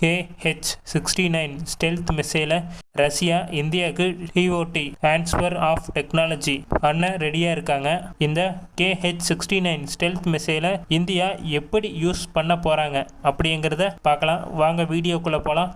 KH sixty nine stealth மிசைலை Russia இந்தியாவுக்கு TOT transfer of technology பண்ண ரெடியாக இருக்காங்க. இந்த கேஹெச் சிக்ஸ்டி நைன் ஸ்டெல்த் மிசைலை இந்தியா எப்படி யூஸ் பண்ண போகிறாங்க அப்படிங்கிறத பார்க்கலாம். வாங்க வீடியோக்குள்ளே போகலாம்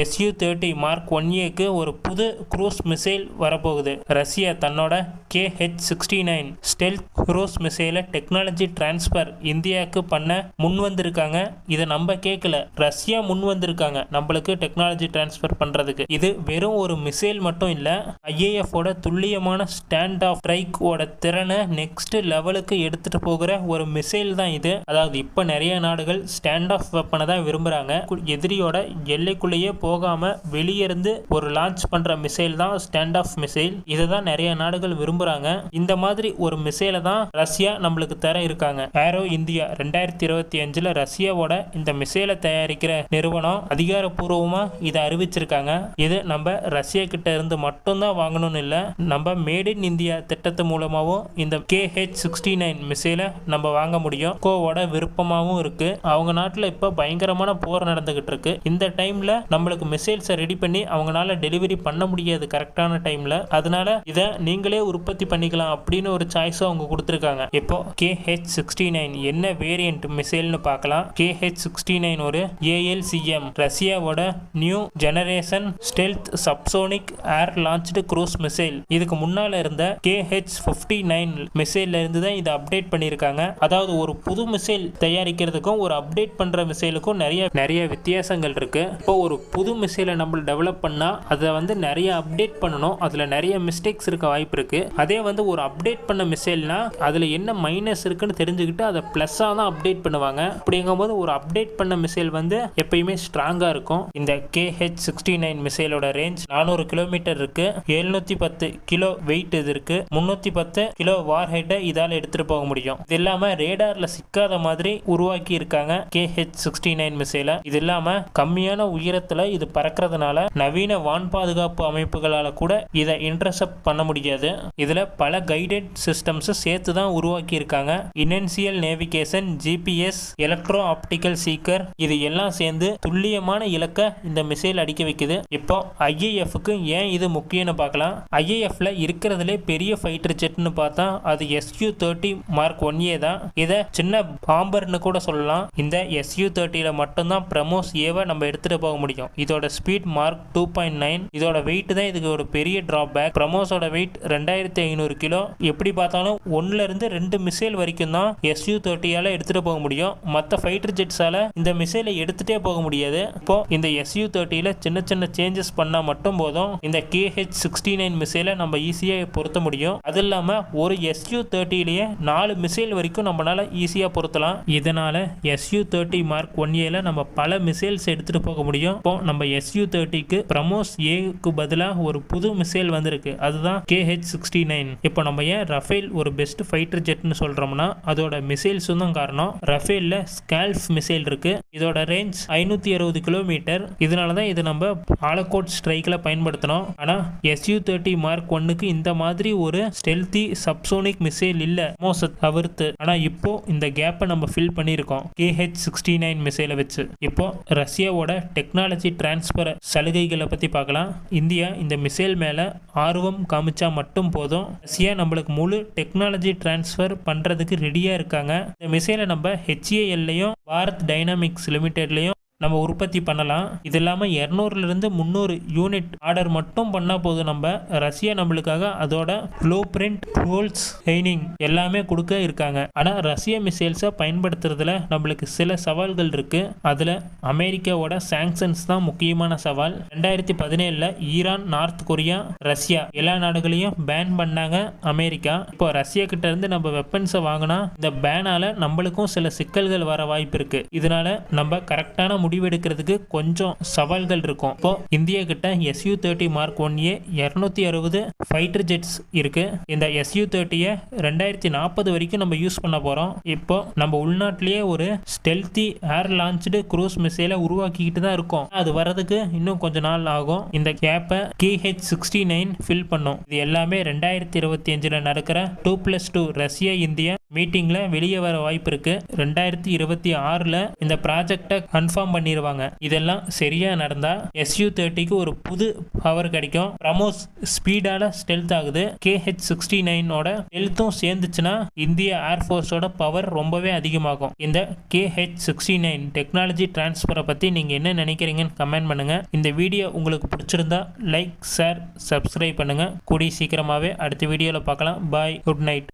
எஸ்யூ தேர்ட்டி மார்க் ஒன் ஏக்கு ஒரு புது குரூஸ் மிசைல் வரப்போகுது. ரஷ்யா தன்னோட KH sixty nine stealth cruise மிசைலை technology transfer இந்தியாவுக்கு பண்ண முன் வந்திருக்காங்க இதை நம்ம கேட்கல ரஷ்யா முன் வந்திருக்காங்க நம்மளுக்கு டெக்னாலஜி டிரான்ஸ்ஃபர் பண்ணுறதுக்கு இது வெறும் ஒரு மிசைல் மட்டும் இல்லை ஐஏஎஃபோட துல்லியமான ஸ்டாண்ட் ஆஃப் ஸ்ட்ரைக்கோட திறனை நெக்ஸ்ட் லெவலுக்கு எடுத்துட்டு போகிற ஒரு மிசைல் தான் இது. அதாவது இப்போ நிறைய நாடுகள் ஸ்டாண்ட் ஆஃப் வெப்பனை தான் விரும்புகிறாங்க எதிரியோட எல்லைக்குள்ளேயே போகாம வெளியே இருந்து ஒரு லான்ச் பண்ற மிசைல் தான் ஸ்டாண்ட் ஆஃப் மிசைல் இதை தான் நிறைய நாடுகள் விரும்புறாங்க. இந்த மாதிரி ஒரு மிசைலை தான் ரஷ்யா நம்மளுக்கு தர இருக்காங்க. ஏரோ இந்தியா ரெண்டாயிரத்தி இருபத்தி அஞ்சுல ரஷ்யாவோட இந்த மிசைலை தயாரிக்கிற நிறுவனம் அதிகாரப்பூர்வமா இதை அறிவிச்சிருக்காங்க. இது நம்ம ரஷ்யா கிட்ட இருந்து மட்டும்தான் வாங்கணும்னு இல்லை நம்ம மேட் இன் இந்தியா திட்டத்து மூலமாகவும் இந்த கேஹெச் சிக்ஸ்டி நைன் மிசைலை நம்ம வாங்க முடியும். கோவோட விருப்பமாகவும் இருக்கு. அவங்க நாட்டில் இப்போ பயங்கரமான போர் நடந்துகிட்டு இருக்கு. இந்த டைம்ல நம்மளுக்கு மிசைல்ஸை ரெடி பண்ணி அவங்களால டெலிவரி பண்ண முடியாது கரெக்டான டைம்ல அதனால இதை நீங்களே உற்பத்தி உற்பத்தி பண்ணிக்கலாம் அப்படின்னு ஒரு சாய்ஸும் அவங்க கொடுத்துருக்காங்க. இப்போ கேஹெச் சிக்ஸ்டி நைன் என்ன வேரியன்ட் மிசைல்னு பார்க்கலாம். கேஹெச் சிக்ஸ்டி நைன் ஒரு ஏஎல்சிஎம் ரஷ்யாவோட new generation stealth subsonic air launched cruise missile இதுக்கு முன்னால் இருந்த கேஹெச் ஃபிஃப்டி நைன் மிசைல்ல இருந்து தான் இதை அப்டேட் பண்ணியிருக்காங்க. அதாவது ஒரு புது மிசைல் தயாரிக்கிறதுக்கும் ஒரு அப்டேட் பண்ணுற மிசைலுக்கும் நிறைய நிறைய வித்தியாசங்கள் இருக்கு. இப்போ ஒரு புது மிசைலை நம்ம டெவலப் பண்ணால் அதை வந்து நிறைய அப்டேட் பண்ணணும். அதில் நிறைய மிஸ்டேக்ஸ் இருக்க வாய்ப்பு இருக்குது அதே வந்து ஒரு அப்டேட் பண்ண மிசைல்னா அதில் என்ன மைனஸ் இருக்குன்னு தெரிஞ்சுக்கிட்டு அதை ப்ளஸ்ஸாக தான் அப்டேட் பண்ணுவாங்க. அப்படிங்கும்போது ஒரு அப்டேட் பண்ண மிசைல் வந்து எப்பயுமே ஸ்ட்ராங்காக இருக்கும். இந்த கேஹெச் சிக்ஸ்டி நைன் மிசைலோட ரேஞ்ச் நானூறு கிலோமீட்டர் இருக்கு. எழுநூத்தி பத்து கிலோ வெயிட் இது இருக்கு. முன்னூத்தி பத்து கிலோ வார் ஹெட்டை இதால் எடுத்துட்டு போக முடியும். இது இல்லாம ரேடார்ல சிக்காத மாதிரி உருவாக்கி இருக்காங்க கேஹெச் சிக்ஸ்டி நைன் மிசைல இது இல்லாம கம்மியான உயரத்துல இது பறக்கிறதுனால நவீன வான் பாதுகாப்பு அமைப்புகளால கூட இதை இன்டர்செப்ட் பண்ண முடியாது. இது இதில் பல கைடட் சிஸ்டம்ஸை சேர்த்து தான் உருவாக்கி இருக்காங்க inertial navigation GPS electro optical seeker இது எல்லாம் சேர்ந்து துல்லியமான இலக்கை இந்த மிசைல் அடிக்க வைக்குது. இப்போ ஐஏஎஃப்க்கு ஏன் இது முக்கியம்னு பார்க்கலாம். ஐஏஎஃப்ல இருக்கிறதுலே பெரிய ஃபைட்டர் ஜெட்னு பார்த்தா அது SU thirty mark one A தான். இதை சின்ன பாம்பர்னு கூட சொல்லலாம். இந்த எஸ்யூ தேர்ட்டியில் மட்டும்தான் பிரமோஸ் ஏவை நம்ம எடுத்துட்டு போக முடியும். இதோட speed mark two point nine இதோட வெயிட் தான் இதுக்கு ஒரு பெரிய டிராப் பிரமோஸோட வெயிட் ரெண்டாயிரத்தி ஐநூறு கிலோ. எப்படி பார்த்தாலும் ஒன்னுல இருந்து ரெண்டு மிசைல் வரைக்கும் தான் எஸ்யூ தேர்ட்டியால எடுத்துட்டு போக முடியும். மற்ற ஃபைட்டர் ஜெட்ஸால இந்த மிசைலை எடுத்துட்டே போக முடியாது. இப்போ இந்த எஸ்யூ தேர்ட்டியில சின்ன சின்ன சேஞ்சஸ் பண்ணால் மட்டும் போதும். இந்த கேஹெச் சிக்ஸ்டி நைன் மிசைலை நம்ம ஈஸியாக பொருத்த முடியும். அது இல்லாமல் ஒரு எஸ்யூ தேர்ட்டிலேயே நாலு மிசைல் வரைக்கும் நம்மளால ஈஸியாக பொருத்தலாம். இதனால எஸ்யூ தேர்ட்டி மார்க் ஒன் ஏல நம்ம பல மிசைல்ஸ் எடுத்துட்டு போக முடியும். இப்போ நம்ம எஸ்யூ தேர்ட்டிக்கு பிரமோஸ் ஏக்கு பதிலாக ஒரு புது மிசைல் வந்திருக்கு. அதுதான் கேஹெச் சிக்ஸ்டி நைன் இப்போ நம்ம ஏன் ரஃபேல் ஒரு பெஸ்ட் ஃபைட்டர் ஜெட்னு சொல்கிறோம்னா அதோட மிசைல்ஸும் தான் காரணம். ரஃபேலில் ஸ்கால்ஃப் மிசைல் இருக்கு. இதோட ரேஞ்ச் ஐநூத்தி அறுபது கிலோமீட்டர் இதனால தான் இது நம்ம ஆலக்கோட் ஸ்ட்ரைக்கில் பயன்படுத்தணும் ஆனால் எஸ்யூ தேர்ட்டி மார்க் ஒன்னுக்கு இந்த மாதிரி ஒரு ஸ்டெல்தி சப்சோனிக் மிசைல் இல்லை. மோச தவிர்த்து. ஆனால் இப்போ இந்த கேப்பை நம்ம ஃபில் பண்ணியிருக்கோம். கேஹெச் சிக்ஸ்டி நைன் மிசைலை வச்சு. இப்போ ரஷ்யாவோட டெக்னாலஜி டிரான்ஸ்ஃபர் சலுகைகளை பற்றி பார்க்கலாம். இந்தியா இந்த மிசைல் மேலே ஆர்வம் காமிச்சா மட்டும் போதும். ரஷ்யா நம்மளுக்கு முழு டெக்னாலஜி டிரான்ஸ்ஃபர் பண்றதுக்கு ரெடியா இருக்காங்க. இந்த மிசைலை நம்ம ஹெச்ஏஎல்லையும் பாரத் டைனாமிக்ஸ் லிமிடெட்லையும் நம்ம உற்பத்தி பண்ணலாம். இது இல்லாமல் இரநூறுலேருந்து முந்நூறு யூனிட் ஆர்டர் மட்டும் பண்ணால் போதும் நம்ம. ரஷ்யா நம்மளுக்காக அதோட ப்ளூ பிரிண்ட் ரோல்ஸ் ட்ரைனிங் எல்லாமே கொடுக்க இருக்காங்க. ஆனால் ரஷ்ய மிசைல்ஸை பயன்படுத்துறதுல நம்மளுக்கு சில சவால்கள் இருக்குது அதில் அமெரிக்காவோட சாங்ஷன்ஸ் தான் முக்கியமான சவால். ரெண்டாயிரத்தி பதினேழில் ஈரான் நார்த் கொரியா ரஷ்யா எல்லா நாடுகளையும் பேன் பண்ணாங்க அமெரிக்கா. இப்போ ரஷ்யா கிட்ட இருந்து நம்ம வெப்பன்ஸை வாங்கினா இந்த பேனால நம்மளுக்கும் சில சிக்கல்கள் வர வாய்ப்பு இருக்குது இதனால நம்ம கரெக்டான முடிவு முடிவெடுக்கிறதுக்கு கொஞ்சம் சவால்கள் இருக்கும். இப்போ இந்தியா கிட்ட SU thirty mark one A இரநூத்தி அறுபது ஃபைட்டர் ஜெட்ஸ் இருக்கு. இந்த எஸ்யூ தேர்ட்டியை ரெண்டாயிரத்தி நாற்பது வரைக்கும் நம்ம யூஸ் பண்ண போறோம். இப்போ நம்ம உள்நாட்டிலேயே ஒரு ஸ்டெல்தி ஏர் லான்ச்டு குரூஸ் மிசைலை உருவாக்கிக்கிட்டு தான் இருக்கோம். அது வர்றதுக்கு இன்னும் கொஞ்ச நாள் ஆகும். இந்த கேப்பை கிஹெச் சிக்ஸ்டி நைன் ஃபில் பண்ணும். இது எல்லாமே ரெண்டாயிரத்தி இருபத்தி அஞ்சில் நடக்கிற two plus two Russia India மீட்டிங்கில் வெளியே வர வாய்ப்பு இருக்கு. ரெண்டாயிரத்தி இருபத்தி ஆறில் இந்த ப்ராஜெக்டை கன்ஃபார்ம் பண்ணிடுவாங்க இதெல்லாம் சரியாக நடந்தால் எஸ்யூ தேர்ட்டிக்கு ஒரு புது பவர் கிடைக்கும். பிரமோஸ் ஸ்பீடால ஸ்டெல்த் ஆகுது. கேஹெச் சிக்ஸ்டி நைனோட ஸ்டெல்த்தும் சேர்ந்துச்சுன்னா இந்திய ஏர்ஃபோர்ஸோட பவர் ரொம்பவே அதிகமாகும். இந்த கேஹெச் சிக்ஸ்டி நைன் டெக்னாலஜி டிரான்ஸ்ஃபரை பற்றி நீங்கள் என்ன நினைக்கிறீங்கன்னு கமெண்ட் பண்ணுங்க. இந்த வீடியோ உங்களுக்கு பிடிச்சிருந்தா லைக் ஷேர் சப்ஸ்கிரைப் பண்ணுங்கள் கூடிய சீக்கிரமாகவே அடுத்த வீடியோவில் பார்க்கலாம். Bye good night